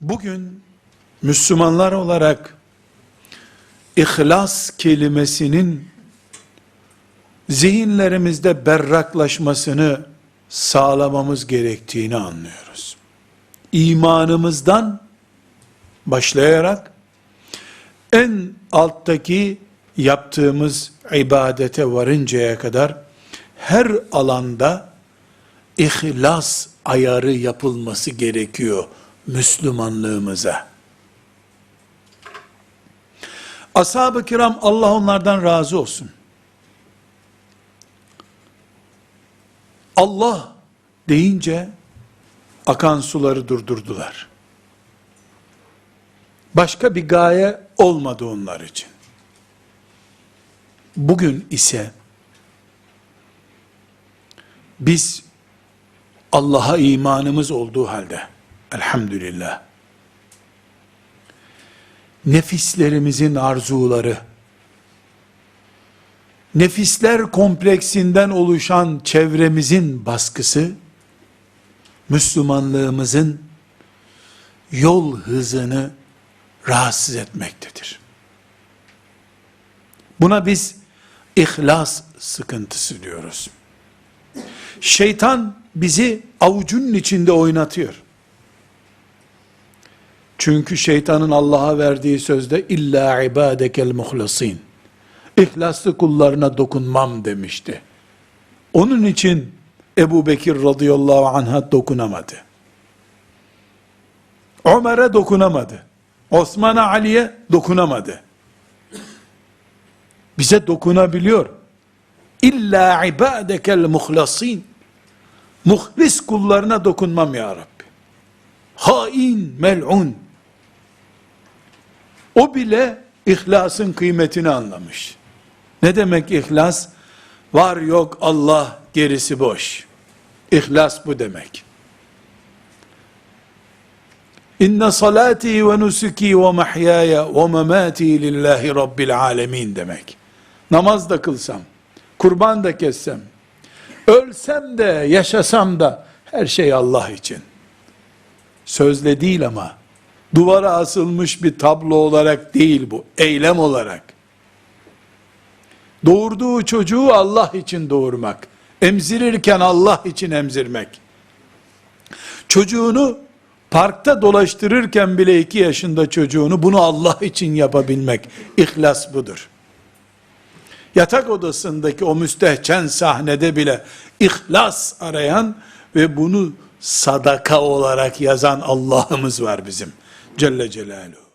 Bugün Müslümanlar olarak ihlas kelimesinin zihinlerimizde berraklaşmasını sağlamamız gerektiğini anlıyoruz. İmanımızdan başlayarak en alttaki yaptığımız ibadete varıncaya kadar her alanda ihlas ayarı yapılması gerekiyor Müslümanlığımıza. Ashab-ı kiram Allah onlardan razı olsun. Allah deyince akan suları durdurdular. Başka bir gaye olmadı onlar için. Bugün ise biz Allah'a imanımız olduğu halde elhamdülillah nefislerimizin arzuları nefisler kompleksinden oluşan çevremizin baskısı Müslümanlığımızın yol hızını rahatsız etmektedir. Buna biz ihlas sıkıntısı diyoruz. Şeytan bizi avucunun içinde oynatıyor. Çünkü şeytanın Allah'a verdiği sözde illa ibadekel muhlasin. İhlaslı kullarına dokunmam demişti. Onun için Ebu Bekir radıyallahu anh'a dokunamadı. Ömer'e dokunamadı. Osman'a Ali'ye dokunamadı. Bize dokunabiliyor. İlla ibadekel muhlasin. Muhlis kullarına dokunmam ya Rabbi. Hain, mel'un. O bile ihlasın kıymetini anlamış. Ne demek ihlas? Var yok Allah gerisi boş. İhlas bu demek. İnne salati ve nusuki ve mahyaya ve memati lillahi rabbil alemin demek. Namaz da kılsam, kurban da kessem, ölsem de yaşasam da her şey Allah için. Sözle değil ama duvara asılmış bir tablo olarak değil bu, eylem olarak. Doğurduğu çocuğu Allah için doğurmak, emzirirken Allah için emzirmek. Çocuğunu parkta dolaştırırken bile iki yaşında çocuğunu bunu Allah için yapabilmek. İhlas budur. Yatak odasındaki o müstehcen sahnede bile ihlas arayan ve bunu sadaka olarak yazan Allah'ımız var bizim. Celle Celaluhu.